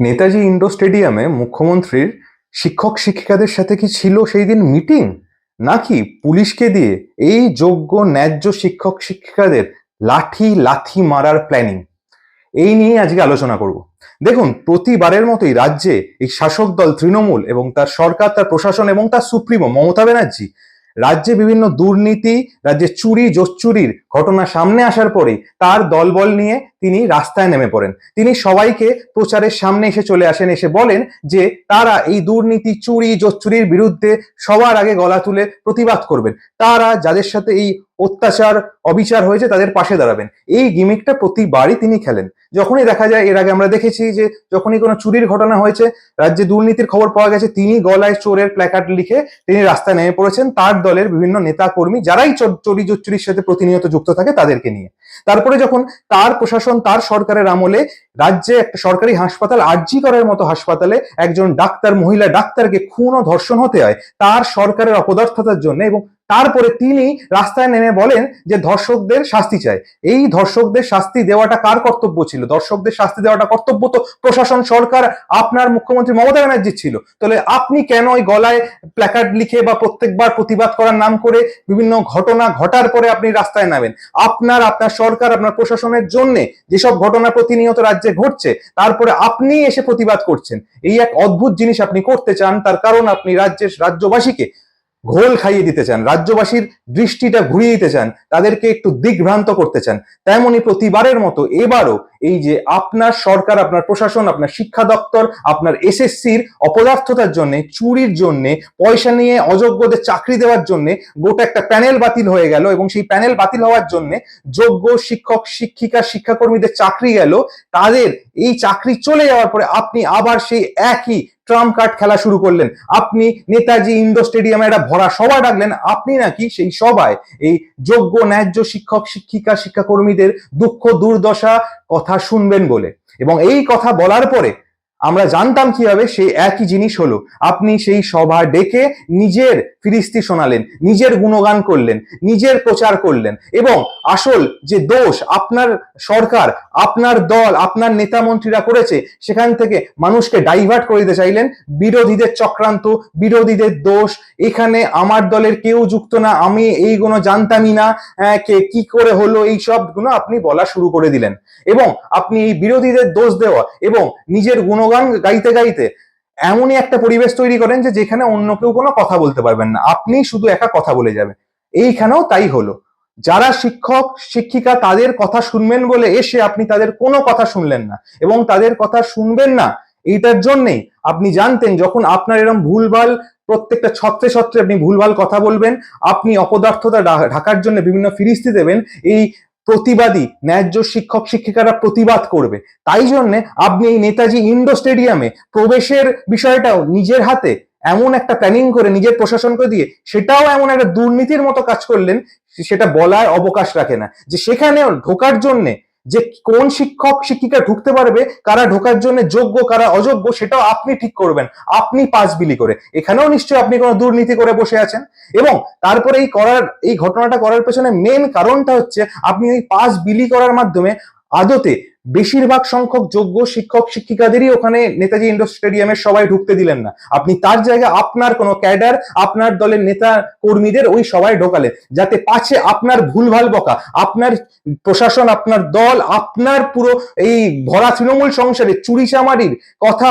Netaji indoor স্টেডিয়ামে মুখ্যমন্ত্রীর শিক্ষক শিক্ষিকাদের সাথে কি ছিল সেই দিন মিটিং? নাকি পুলিশকে দিয়ে এই যোগ্য ন্যায্য শিক্ষক শিক্ষিকাদের লাঠি লাথি মারার প্ল্যানিং এই নিয়ে আজকে আলোচনা করব। দেখুন, প্রতিবারের মতোই রাজ্যে এই শাসক দল তৃণমূল এবং তার সরকার, তার প্রশাসন এবং তার সুপ্রিমো মমতা ব্যানার্জি রাজ্যে বিভিন্ন দুর্নীতি, রাজ্যে চুরি, জোচ্চুরির ঘটনা সামনে আসার পরেই তার দলবল নিয়ে তিনি রাস্তায় নেমে পড়েন। তিনি সবাইকে প্রচারের সামনে এসে চলে আসেন, এসে বলেন যে তারা এই দুর্নীতি, চুরি জোচ্চুরির বিরুদ্ধে সবার আগে গলা তুলে প্রতিবাদ করবেন। তারা যাদের সাথে এই অত্যাচার, অবিচার হয়েছে তাদের পাশে দাঁড়াবেন। এই গিমিকটা প্রতিবারই তিনি খেলেন। যখনই দেখা যায়, এর আগে আমরা দেখেছি যে যখনই কোনো চুরির ঘটনা হয়েছে, রাজ্যে দুর্নীতির খবর পাওয়া গেছে, তিনি গলায় চোরের প্ল্যাকার্ড লিখে তিনি রাস্তায় নেমে পড়েছেন। তার দলের বিভিন্ন নেতা কর্মী যারাই চোর- চুরি জোচ্চুরির সাথে প্রতিনিয়ত যুক্ত থাকে তাদেরকে নিয়ে। তারপরে যখন তার প্রশাসন, তার সরকারের আমলে রাজ্যে একটা সরকারি হাসপাতাল আরজি করার মতো হাসপাতালে একজন ডাক্তার, মহিলা ডাক্তারকে খুন ও ধর্ষণ হতে হয়, তার সরকারের অপদার্থতার জন্য এবং তারপরে তিনি রাস্তায় নেমে বলেন যে ধর্ষকদের শাস্তি চাই। এই ধর্ষকদের শাস্তি দেওয়াটা কার কর্তব্য ছিল? দর্শকদের শাস্তি দেওয়াটা কর্তব্য তো প্রশাসন, সরকার, আপনার মুখ্যমন্ত্রী মমতা ব্যানার্জি ছিল। তাহলে আপনি কেন ওই গলায় প্ল্যাকার্ড লিখে বা প্রত্যেকবার প্রতিবাদ করার নাম করে বিভিন্ন ঘটনা ঘটার পরে আপনি রাস্তায় নামেন? আপনার আপনার সরকার, আপনার প্রশাসনের জন্য যেসব ঘটনা প্রতিনিয়ত রাজ্যে ঘটছে, তারপরে আপনি এসে প্রতিবাদ করছেন। এই এক অদ্ভুত জিনিস আপনি করতে চান, তার কারণ আপনি রাজ্যের রাজ্যবাসীকে ঘোল খাইয়ে দিতে চান, রাজ্যবাসীর দৃষ্টিটা ঘুরিয়ে দিতে চান, তাদেরকে একটু দিগ্ভ্রান্ত করতে চান, তেমনি প্রতিবারের মতো এবারও এই যে আপনার সরকার, আপনার প্রশাসন, আপনার শিক্ষা দপ্তর, আপনার এসএসসির অপদার্থতার জন্য, চুরির জন্য, পয়সা নিয়ে অযোগ্যদের চাকরি দেওয়ার জন্য গোটা একটা প্যানেল বাতিল হয়ে গেল এবং সেই প্যানেল বাতিল হওয়ার জন্য যোগ্য শিক্ষক, শিক্ষিকা, শিক্ষাকর্মীদের চাকরি গেল, তাদের এই চাকরি চলে যাওয়ার পরে আপনি আবার সেই একই ট্রাম্প কার্ড খেলা শুরু করলেন। আপনি নেতাজি ইন্ডোর স্টেডিয়ামে একটা ভরা সভা ডাকলেন। আপনি নাকি সেই সভায় এই যোগ্য, ন্যায্য শিক্ষক, শিক্ষিকা, শিক্ষাকর্মীদের দুঃখ, দুর্দশা কথা শুনবেন বলে। এবং এই কথা বলার পরে আমরা জানতাম কীভাবে সেই একই জিনিস হলো। আপনি সেই সভা ডেকে নিজের ফিরিস্তি শোনালেন, নিজের গুণগান করলেন, নিজের প্রচার করলেন। এবং আসল যে দোষ আপনার সরকার আপনার দল আপনার নেতা মন্ত্রীরা করেছে সেখান থেকে মানুষকে ডাইভার্ট করে দিতে চাইলেন। বিরোধীদের চক্রান্ত বিরোধীদের দোষ এখানে আমার দলের কেউ যুক্ত না আমি এইগুলো জানতামই না আহ, কে কি করে হলো এই সবগুলো আপনি বলা শুরু করে দিলেন। এবং আপনি এই বিরোধীদের দোষ দেওয়া এবং নিজের গুণগান গাইতে গাইতে এমনই একটা পরিবেশ তৈরি করেন যে যেখানে অন্য কেউ কোনো কথা বলতে পারবেন না। আপনি শুধু একা কথা বলে যাবেন। এইখানেও তাই হলো। যারা শিক্ষক, শিক্ষিকা তাদের কথা শুনবেন বলে এসে আপনি তাদের কোনো কথা শুনলেন না এবং তাদের কথা শুনবেন না, এইটার জন্যেই আপনি জানতেন যখন আপনার এরকম ভুলভাল, প্রত্যেকটা ছত্রে ছত্রে আপনি ভুলভাল কথা বলবেন, আপনি অপদার্থতা ঢাকার জন্য বিভিন্ন ফিরিস্তি দেবেন, এই প্রতিবাদী ন্যায্য শিক্ষক, শিক্ষিকারা প্রতিবাদ করবে। তাই জন্যে আপনি এই নেতাজি ইন্ডোর স্টেডিয়ামে প্রবেশের বিষয়টাও নিজের হাতে এমন একটা প্ল্যানিং করে নিজের প্রশাসনকে দিয়ে সেটাও এমন একটা দুর্নীতির মতো কাজ করলেন, সেটা বলার অবকাশ রাখে না। যে সেখানে ঢোকার জন্যে যে কোন শিক্ষক, শিক্ষিকা ঢুকতে পারবে, কারা ঢোকার জন্য যোগ্য, কারা অযোগ্য, সেটাও আপনি ঠিক করবেন। আপনি পাস বিলি করে। এখানেও নিশ্চয়ই আপনি কোনো দুর্নীতি করে বসে আছেন। এবং তারপরে এই করার, এই ঘটনাটা করার পেছনে মেন কারণটা হচ্ছে আপনি ওই পাস বিলি করার মাধ্যমে আদতে বেশিরভাগ সংখ্যক যোগ্য শিক্ষক শিক্ষিকাদেরই ওখানে নেতাজি ইন্ডোর স্টেডিয়ামে সবাই ঢুকতে দিলেন না। আপনি তার জায়গায় আপনার কোনো ক্যাডার, আপনার দলের নেতা কর্মীদের ওই সবাই ঢোকালেন। যাতে পাছে আপনার ভুলভাল বকা, আপনার প্রশাসন, আপনার দল, আপনার পুরো এই ভরা তৃণমূল সংসারে চুরি চামারির কথা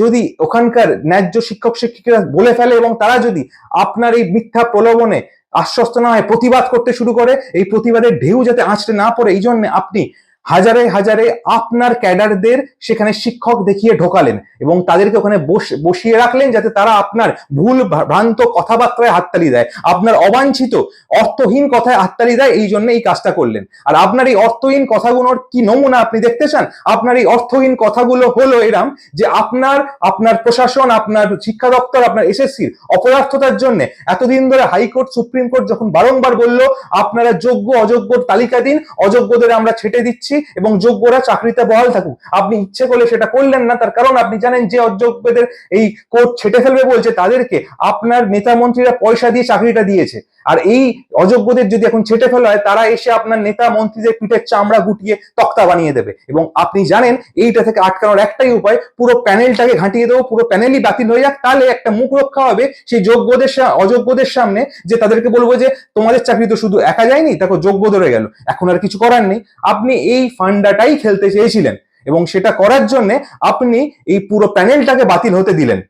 যদি ওখানকার ন্যায্য শিক্ষক শিক্ষিকারা বলে ফেলে এবং তারা যদি আপনার এই মিথ্যা প্রলোভনে আশ্বস্ত না হয়, প্রতিবাদ করতে শুরু করে, এই প্রতিবাদের ঢেউ যাতে আঁচড়ে না পড়ে এই জন্য আপনি হাজারে হাজারে আপনার ক্যাডারদের সেখানে শিক্ষক দেখিয়ে ঢোকালেন এবং তাদেরকে ওখানে বস- বসিয়ে রাখলেন যাতে তারা আপনার ভুল ভ্রান্ত কথাবার্তায় হাততালি দেয়। আপনার অবাঞ্ছিত, অর্থহীন কথায় হাততালি দেয়, এই জন্য এই কাজটা করলেন। আর আপনার এই অর্থহীন কথাগুলোর কি নমুনা আপনি দেখতে চান? আপনার এই অর্থহীন কথাগুলো হলো এরম যে আপনার আপনার প্রশাসন, আপনার শিক্ষা দপ্তর, আপনার এসএসসির অপদার্থতার জন্য এতদিন ধরে হাইকোর্ট, সুপ্রিম কোর্ট যখন বারংবার বলল, আপনারা যোগ্য, অযোগ্যর তালিকা দিন অযোগ্যদের আমরা ছেটে দিচ্ছি এবং যোগ্যরা চাকরিতে বহাল থাকুক। আপনি ইচ্ছে করলে সেটা করলেন না, তার কারণ আপনি জানেন যে অযোগ্যদের এই কোর্ট ছেটে ফেলবে বলছে, তাদেরকে আপনার নেতা মন্ত্রীরা পয়সা দিয়ে চাকরিটা দিয়েছে। আর এই অযোগ্যদের যদি এখন ছেটে ফেলা হয়, তারা এসে আপনার নেতা মন্ত্রীদের পিঠের চামড়া গুটিয়ে তক্তা বানিয়ে দেবে। এবং আপনি জানেন, এইটা থেকে আটকানোর একটাই উপায়, পুরো প্যানেলটাকে ঘাঁটিয়ে দেবো, পুরো প্যানেলই বাতিল হয়ে যাক, তাহলে একটা মুখ রক্ষা হবে সেই যোগ্যদের অযোগ্যদের সামনে যে তাদেরকে বলব যে, তোমাদের চাকরি তো শুধু একা যায়নি, দেখো যোগ্য ধরে গেল। এখন আর কিছু করার নেই। আপনি এই ফান্ডাটাই খেলতে চেয়েছিলেন। এবং সেটা করার জন্য আপনি এই পুরো প্যানেলটাকে বাতিল হতে দিলেন।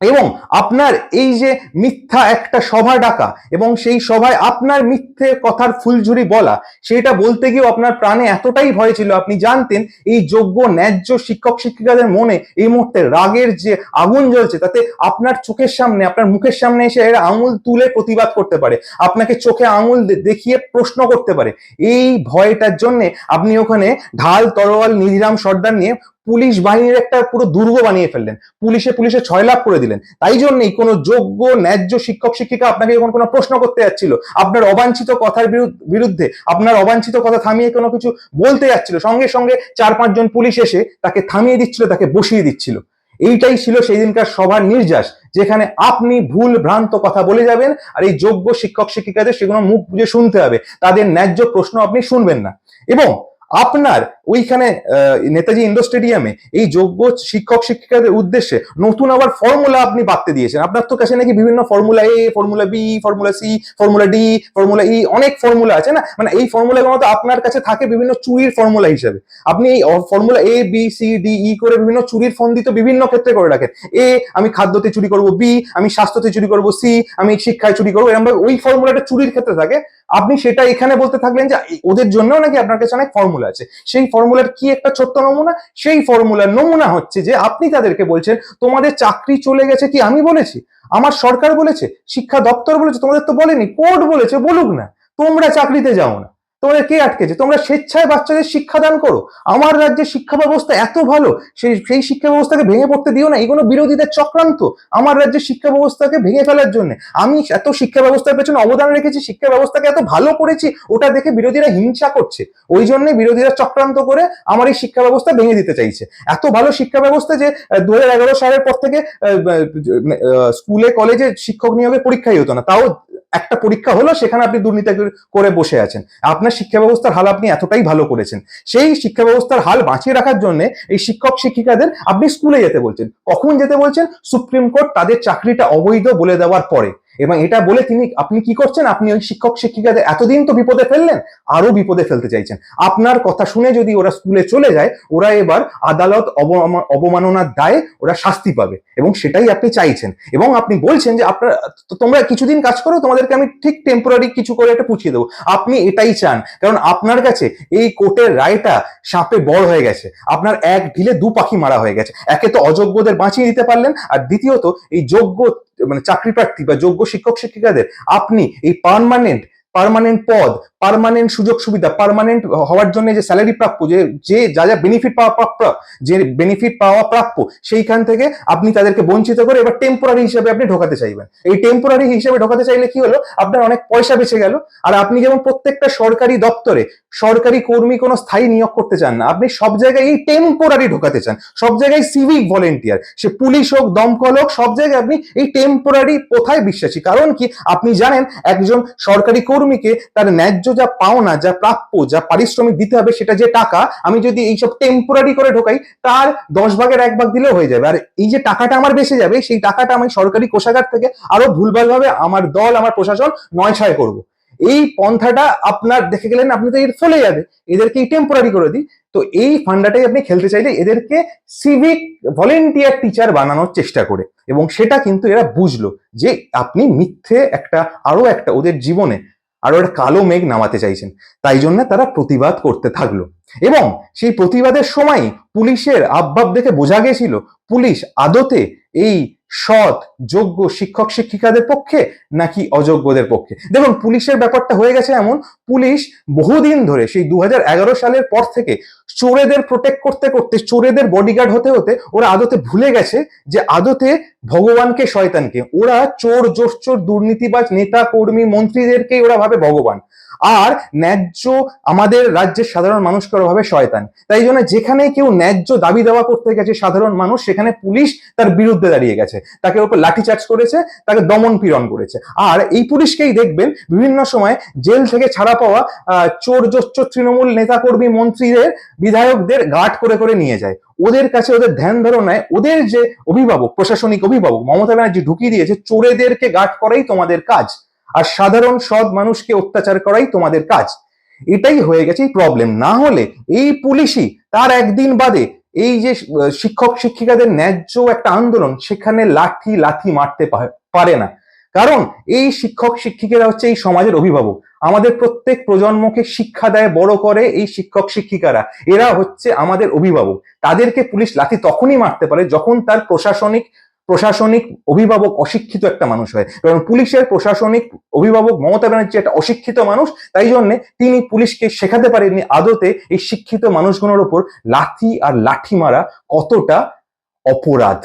এবং আপনার এই যে মিথ্যা একটা সভা ডাকা এবং সেই সভায় আপনার মিথ্যে কথার ফুলঝুরি বলা, সেটা বলতে গিয়েও আপনার প্রাণে এতটাই ভয় ছিল। আপনি জানতেন এই যোগ্য, ন্যায্য শিক্ষক, শিক্ষিকাদের মনে এই মুহূর্তে রাগের যে আগুন জ্বলছে, তাতে আপনার চোখের সামনে, আপনার মুখের সামনে এসে এরা আঙুল তুলে প্রতিবাদ করতে পারে। আপনাকে চোখে আঙুল দেখিয়ে প্রশ্ন করতে পারে। এই ভয়টার জন্যে আপনি ওখানে ঢাল, তরোয়াল, নিধিরাম, সর্দার নিয়ে পুলিশ বাহিনীর একটা পুরো দুর্গ বানিয়ে ফেললেন। পুলিশে পুলিশে ছয় লাভ করে দিলেন। তাই জন্যই কোনো যোগ্য, ন্যায্য শিক্ষক, শিক্ষিকা আপনাকে যখন কোনো প্রশ্ন করতে যাচ্ছিল। আপনার অবাঞ্ছিত কথার বিরুদ্ধ- আপনার অবাঞ্ছিত কথা থামিয়ে কোনো কিছু বলতে যাচ্ছিল। সঙ্গে সঙ্গে চার পাঁচজন পুলিশ এসে তাকে থামিয়ে দিচ্ছিল, তাকে বসিয়ে দিচ্ছিল। এইটাই ছিল সেই দিনকার সভার নির্যাস, যেখানে আপনি ভুল ভ্রান্ত কথা বলে যাবেন আর এই যোগ্য শিক্ষক, শিক্ষিকাদের সেগুলো মুখ বুঝে শুনতে হবে। তাদের ন্যায্য প্রশ্ন আপনি শুনবেন না। এবং আপনার ওইখানে নেতাজি ইন্ডোর স্টেডিয়ামে এই যোগ্য শিক্ষক শিক্ষিকাদের উদ্দেশ্যে নতুন আবার ফর্মুলা আপনি বাড়তে দিয়েছেন। আপনার তো কাছে নাকি বিভিন্ন formula A, formula B, formula C, formula D, formula E অনেক ফর্মুলা আছে না? মানে এই ফর্মুলাগুলো তো আপনার কাছে থাকে বিভিন্ন চুরির ফর্মুলা হিসেবে। আপনি এই formula A, B, C, D, E করে বিভিন্ন চুরির ফন্দি তো বিভিন্ন ক্ষেত্রে করে রাখেন। এ, আমি খাদ্যতে চুরি করব, বি, আমি স্বাস্থ্যতে চুরি করব, সি, আমি শিক্ষায় চুরি করব এরকম ওই ফর্মুলাটা চুরির ক্ষেত্রে থাকে। আপনি সেটা এখানে বলতে থাকলেন যে ওদের জন্যও নাকি আপনার কাছে অনেক ফর্মুলা আছে। সেই ফর্মুলার কি একটা ছোট্ট নমুনা? সেই ফর্মুলার নমুনা হচ্ছে যে আপনি তাদেরকে বলছেন, তোমাদের চাকরি চলে গেছে কি? আমি বলেছি। আমার সরকার বলেছে, শিক্ষা দপ্তর বলেছে, তোমাদের তো বলেনি, কোর্ট বলেছে, বলুক না। তোমরা চাকরিতে যাও না। তোমাদের কে আটকেছে? তোমরা স্বেচ্ছায় বাচ্চাদের শিক্ষাদান করো। আমার রাজ্যের শিক্ষা ব্যবস্থা এত ভালো, সেই সেই শিক্ষা ব্যবস্থাকে ভেঙে পড়তে দিও না, এগুলো বিরোধীদের চক্রান্ত আমার রাজ্যের শিক্ষা ব্যবস্থাকে ভেঙে ফেলার জন্য। আমি এত শিক্ষা ব্যবস্থার পেছনে অবদান রেখেছি, শিক্ষা ব্যবস্থাকে এত ভালো করেছি, ওটা দেখে বিরোধীরা হিংসা করছে। ওই জন্য বিরোধীরা চক্রান্ত করে আমার এই শিক্ষা ব্যবস্থা ভেঙে দিতে চাইছে। এত ভালো শিক্ষা ব্যবস্থা যে দু হাজার এগারো সালের পর থেকে স্কুলে, কলেজে শিক্ষক নিয়োগের পরীক্ষাই হতো না, তাও একটা পরীক্ষা হলো, সেখানে আপনি দুর্নীতি করে বসে আছেন। আপনার শিক্ষা ব্যবস্থার হাল আপনি এতটাই ভালো করেছেন। সেই শিক্ষা ব্যবস্থার হাল বাঁচিয়ে রাখার জন্য এই শিক্ষক শিক্ষিকাদের আপনি স্কুলে যেতে বলছেন। কখন যেতে বলছেন? সুপ্রিম কোর্ট তাদের চাকরিটা অবৈধ বলে দেওয়ার পরে। এবং এটা বলে তিনি, আপনি কি করছেন? আপনি ওই শিক্ষক, শিক্ষিকাদের এতদিন তো বিপদে ফেললেন, আরও বিপদে ফেলতে চাইছেন। আপনার কথা শুনে যদি ওরা স্কুলে চলে যায়, ওরা এবার আদালত অবমা- অবমাননার দায়ে ওরা শাস্তি পাবে, এবং সেটাই আপনি চাইছেন। এবং আপনি বলছেন যে আপনার তোমরা কিছুদিন কাজ করো, তোমাদেরকে আমি ঠিক টেম্পোরারি কিছু করে একটা পুছিয়ে দেবো। আপনি এটাই চান, কারণ আপনার কাছে এই কোর্টের রায়টা সাপে বড় হয়ে গেছে। আপনার এক ঢিলে দু পাখি মারা হয়ে গেছে। একে তো অযোগ্যদের বাঁচিয়ে দিতে পারলেন, আর দ্বিতীয়ত, এই যোগ্য মানে চাকরি প্রার্থী বা যোগ্য শিক্ষক শিক্ষিকাদের আপনি এই পার্মানেন্ট পার্মানেন্ট পদ পার্মানেন্ট সুযোগ সুবিধা পারমানেন্ট হওয়ার জন্য যে স্যালারি প্রাপ্য, যে যে, যা যা বেনিফিট পাওয়া প্রাপ্য, যে বেনিফিট পাওয়া প্রাপ্য, সেইখান থেকে আপনি তাদেরকে বঞ্চিত করে এবার টেম্পোরারি হিসেবে আপনি ঢোকাতে চাইবেন। এই টেম্পোরারি হিসেবে ঢোকাতে চাইলে কি হলো? আপনার অনেক পয়সা বেঁচে গেল, আর আপনি যেমন প্রত্যেকটা সরকারি দপ্তরে সরকারি কর্মী কোনো স্থায়ী নিয়োগ করতে চান না, আপনি সব জায়গায় এই টেম্পোরারি ঢোকাতে চান। সব জায়গায় সিভিক ভলেন্টিয়ার সে পুলিশ হোক, দমকল হোক, সব জায়গায় আপনি এই টেম্পোরারি কোথায় বিশ্বাসী। কারণ কি? আপনি জানেন, একজন সরকারি কর্মীকে তার ন্যায্য যা পাওনা, যা প্রাপ্য, যা পারিশ্রমিক দিতে হবে, সেটা যে টাকা আমি যদি এইসব টেম্পোরারি করে ঢোকাই, তার দশ ভাগের এক ভাগ দিলেও হয়ে যাবে। আর এই যে টাকাটা আমার বেঁচে যাবে, সেই টাকাটা আমি সরকারি কোষাগার থেকে আরও ভুলভালভাবে আমার দল, আমার প্রশাসন নয় ছয় করব। এই পন্থাটা আপনার দেখে গেলেন, আপনি তো এর ফলে যাবে। এদেরকে এই টেম্পোরারি করে দিই। তো এই ফান্ডাটাই আপনি খেলতে চাইলে এদেরকে সিভিক ভলেন্টিয়ার টিচার বানানোর চেষ্টা করে। এবং সেটা কিন্তু এরা বুঝলো যে আপনি মিথ্যে একটা, আরও একটা ওদের জীবনে আরও একটা কালো মেঘ নামাতে চাইছেন। তাই জন্য তারা প্রতিবাদ করতে থাকল। এবং সেই প্রতিবাদের সময় পুলিশের আব্বাব দেখে বোঝা গেছিল, পুলিশ আদতে এই সৎ, যোগ্য শিক্ষক শিক্ষিকাদের পক্ষে নাকি অযোগ্যদের পক্ষে? দেখুন, পুলিশের ব্যাপারটা হয়ে গেছে এমন, পুলিশ বহুদিন ধরে, সেই দু হাজার এগারো সালের পর থেকে চোরেদের প্রোটেক্ট করতে করতে, চোরেদের বডিগার্ড হতে হতে ওরা আদতে ভুলে গেছে যে আদতে ভগবানকে শয়তানকে। ওরা চোর জোর চোর দুর্নীতিবাজ নেতা, কর্মী, মন্ত্রীদেরকেই ওরা ভাবে ভগবান। আর ন্যায্য আমাদের রাজ্যের সাধারণ মানুষকে ওরা ভাবে শয়তান। তাই জন্য যেখানে কেউ ন্যায্য দাবি দেওয়া করতে গেছে সাধারণ মানুষ, সেখানে পুলিশ তার বিরুদ্ধে দাঁড়িয়ে গেছে। তাকে ওপর লাঠিচার্জ করেছে, তাকে দমন পীড়ন করেছে। আর এই পুলিশকেই দেখবেন বিভিন্ন সময় জেল থেকে ছাড়া পাওয়া চোর জোচ্চোর তৃণমূল নেতাকর্মী মন্ত্রীদের, বিধায়কদের গার্ড করে করে নিয়ে যায়। ওদের কাছে ওদের ধ্যান ধারণায় ওদের যে অভিভাবক, প্রশাসনিক অভিভাবক মমতা ব্যানার্জি ঢুকিয়ে দিয়েছে, চোরেদেরকে গার্ড করাই তোমাদের কাজ। আর সাধারণ সৎ মানুষকে অত্যাচার করাই তোমাদের কাজ। এটাই হয়ে গেছে এই প্রবলেম না হলে এই পুলিশই তার একদিন বাদে এই যে শিক্ষক শিক্ষিকাদের ন্যায্য একটা আন্দোলন, সেখানে লাঠি লাথি মারতে পারে না। কারণ এই শিক্ষক শিক্ষিকারা হচ্ছে এই সমাজের অভিভাবক। আমাদের প্রত্যেক প্রজন্মকে শিক্ষা দেয়, বড় করে এই শিক্ষক শিক্ষিকারা। এরা হচ্ছে আমাদের অভিভাবক। তাদেরকে পুলিশ লাঠি তখনই মারতে পারে যখন তার প্রশাসনিক প্রশাসনিক অভিভাবক অশিক্ষিত একটা মানুষ হয়। কারণ পুলিশের প্রশাসনিক অভিভাবক মমতা ব্যানার্জি একটা অশিক্ষিত মানুষ, তাই জন্য তিনি পুলিশকে শেখাতে পারেননি আদতে এই শিক্ষিত মানুষগুলোর ওপর লাথি আর লাঠি মারা কতটা অপরাধ।